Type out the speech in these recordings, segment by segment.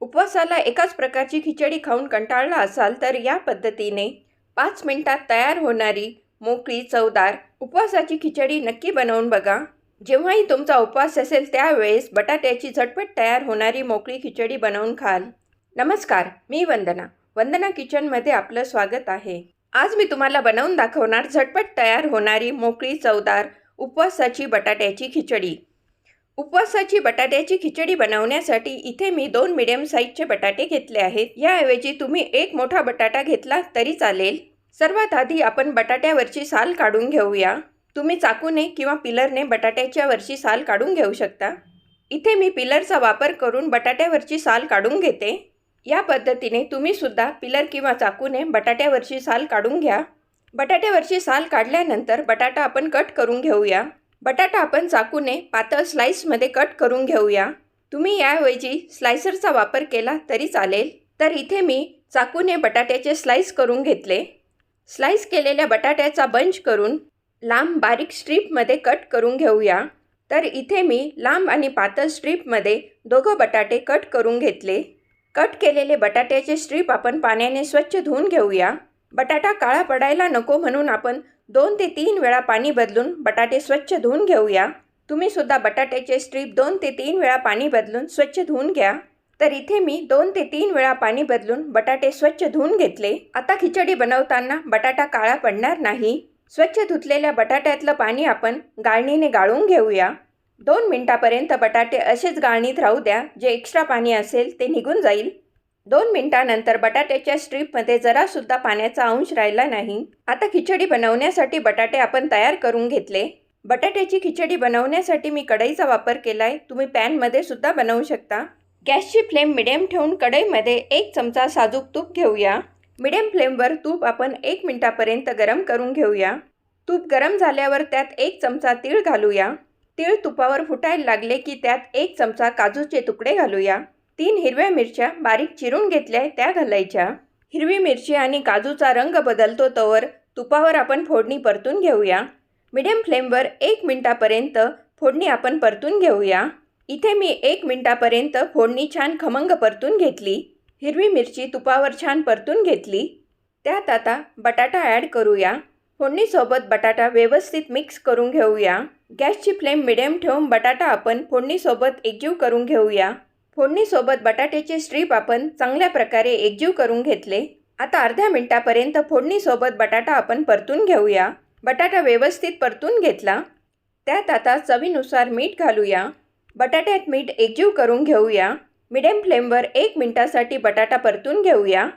उपवासाला एकाच प्रकारची खिचडी खाऊन कंटाळला असाल तर या पद्धतीने पाच मिनिटात तयार होणारी मोकळी चवदार उपवासाची खिचडी नक्की बनवून बघा. जेव्हाही तुमचा उपवास असेल त्यावेळेस बटाट्याची झटपट तयार होणारी मोकळी खिचडी बनवून खाल. नमस्कार मी वंदना. वंदना किचनमध्ये आपलं स्वागत आहे. आज मी तुम्हाला बनवून दाखवणार झटपट तयार होणारी मोकळी चवदार उपवासाची बटाट्याची खिचडी. उपवासाची बटाट्याची खिचडी बनवण्यासाठी इथे मी दोन मिडियम साईजचे बटाटे घेतले आहेत. याऐवजी तुम्ही एक मोठा बटाटा घेतला तरी चालेल. सर्वात आधी आपण बटाट्यावरची साल काढून घेऊया. तुम्ही चाकूने किंवा पिलरने बटाट्याच्या वरची साल काढून घेऊ शकता. इथे मी पिलरचा वापर करून बटाट्यावरची साल काढून घेते. या पद्धतीने तुम्ही सुद्धा पिलर किंवा चाकूने बटाट्यावरची साल काढून घ्या. बटाट्यावरची साल काढल्यानंतर बटाटा आपण कट करून घेऊया. बटाटा आपण चाकूने पातळ स्लाईसमध्ये कट करून घेऊया. तुम्ही याऐवजी स्लायसरचा वापर केला तरी चालेल. तर इथे मी चाकूने बटाट्याचे स्लाईस करून घेतले. स्लाईस केलेल्या बटाट्याचा बंच करून लांब बारीक स्ट्रीपमध्ये कट करून घेऊया. तर इथे मी लांब आणि पातळ स्ट्रीपमध्ये दोघं बटाटे कट करून घेतले. कट केलेले बटाट्याचे स्ट्रीप आपण पाण्याने स्वच्छ धुवून घेऊया. बटाटा काळा पडायला नको म्हणून आपण दोन ते तीन वेळा पाणी बदलून बटाटे स्वच्छ धुवून घेऊया. तुम्ही सुद्धा बटाट्याचे स्ट्रीप दोन ते तीन वेळा पाणी बदलून स्वच्छ धुवून घ्या. तर इथे मी दोन ते तीन वेळा पाणी बदलून बटाटे स्वच्छ धुवून घेतले. आता खिचडी बनवताना बटाटा काळा पडणार नाही. स्वच्छ धुतलेल्या बटाट्यातलं पाणी आपण गाळणीने गाळून घेऊया. दोन मिनटापर्यंत बटाटे असेच गाळणीत राहू द्या. जे एक्स्ट्रा पाणी असेल ते निघून जाईल. दोन मिनिटानंतर बटाट्याच्या स्ट्रीपमध्ये जरासुद्धा पाण्याचा अंश राहिला नाही. आता खिचडी बनवण्यासाठी बटाटे आपण तयार करून घेतले. बटाट्याची खिचडी बनवण्यासाठी मी कढईचा वापर केला आहे तुम्ही पॅनमध्ये सुद्धा बनवू शकता. गॅसची फ्लेम मिडियम ठेवून कढईमध्ये एक चमचा साजूक तूप घेऊया. मिडियम फ्लेमवर तूप आपण एक मिनटापर्यंत गरम करून घेऊया. तूप गरम झाल्यावर त्यात एक चमचा तीळ घालूया. तीळ तुपावर फुटायला लागले की त्यात एक चमचा काजूचे तुकडे घालूया. तीन हिरव्या मिरच्या बारीक चिरून घेतल्या त्या घालायच्या. हिरवी मिरची आणि काजूचा रंग बदलतो तवर तुपावर आपण फोडणी परतून घेऊया. मिडियम फ्लेमवर एक मिनटापर्यंत फोडणी आपण परतून घेऊया. इथे मी एक मिनटापर्यंत फोडणी छान खमंग परतून घेतली. हिरवी मिरची तुपावर छान परतून घेतली. त्यात आता बटाटा ॲड करूया. फोडणीसोबत बटाटा व्यवस्थित मिक्स करून घेऊया. गॅसची फ्लेम मिडियम ठेवून बटाटा आपण फोडणीसोबत एकजीव करून घेऊया. फोडणीसोबत बटाट्याचे स्ट्रीप आपण चांगल्या प्रकारे एकजीव करून घेतले. आता अर्ध्या मिनटापर्यंत फोडणीसोबत बटाटा आपण परतून घेऊया. बटाटा व्यवस्थित परतून घेतला. त्यात आता चवीनुसार मीठ घालूया. बटाट्यात मीठ एकजीव करून घेऊया. मिडियम फ्लेमवर एक मिनटासाठी बटाटा परतून घेऊया.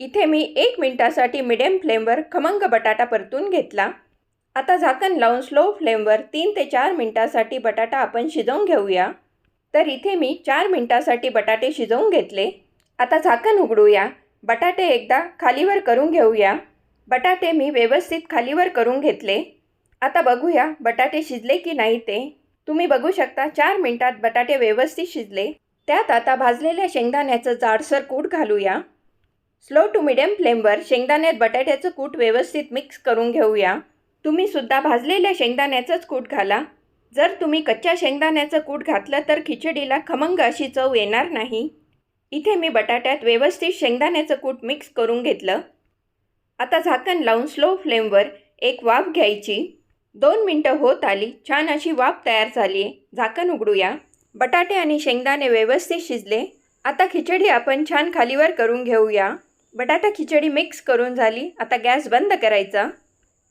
इथे मी एक मिनटासाठी मिडियम फ्लेमवर खमंग बटाटा परतून घेतला. आता झाकण लावून स्लो फ्लेमवर तीन ते चार मिनटासाठी बटाटा आपण शिजवून घेऊया. तर इथे मी चार मिनटासाठी बटाटे शिजवून घेतले. आता झाकण उघडूया. बटाटे एकदा खालीवर करून घेऊया. बटाटे मी व्यवस्थित खालीवर करून घेतले. आता बघूया बटाटे शिजले की नाही ते. तुम्ही बघू शकता चार मिनटात बटाटे व्यवस्थित शिजले. त्यात आता भाजलेल्या शेंगदाण्याचं जाडसर कूट घालूया. स्लो टू मिडियम फ्लेमवर शेंगदाण्यात बटाट्याचं कूट व्यवस्थित मिक्स करून घेऊया. तुम्ही सुद्धा भाजलेल्या शेंगदाण्याचंच कूट घाला. जर तुम्ही कच्च्या शेंगदाण्याचं कूट घातलं तर खिचडीला खमंग अशी चव येणार नाही. इथे मी बटाट्यात व्यवस्थित शेंगदाण्याचं कूट मिक्स करून घेतलं. आता झाकण लावून स्लो फ्लेमवर एक वाफ घ्यायची. दोन मिनटं होत आली. छान अशी वाफ तयार झाली आहे. झाकण उघडूया. बटाटे आणि शेंगदाणे व्यवस्थित शिजले. आता खिचडी आपण छान खालीवर करून घेऊया. बटाटा खिचडी मिक्स करून झाली. आता गॅस बंद करायचा.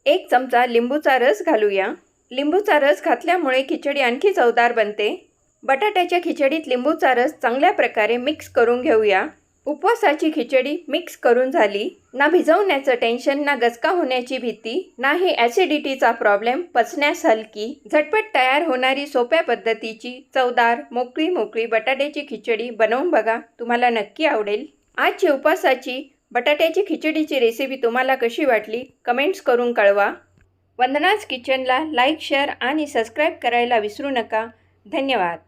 एक चमचा लिंबूचा रस घालूया. लिंबूचा रस घातल्यामुळे खिचडी आणखी चवदार बनते. बटाट्याच्या खिचडीत लिंबूचा रस चांगल्या प्रकारे मिक्स करून घेऊया. उपवासाची खिचडी मिक्स करून झाली. ना भिजवण्याचं टेन्शन ना गचका होण्याची भीती नाही ॲसिडिटीचा प्रॉब्लेम पचण्यास हलकी झटपट तयार होणारी सोप्या पद्धतीची चवदार मोकळी मोकळी बटाट्याची खिचडी बनवून बघा. तुम्हाला नक्की आवडेल. आजची उपवासाची बटाट्याची खिचडीची रेसिपी तुम्हाला कशी वाटली? कमेंट्स करून कळवा. वंदनाज किचनला लाईक शेअर आणि सबस्क्राईब करायला विसरू नका. धन्यवाद.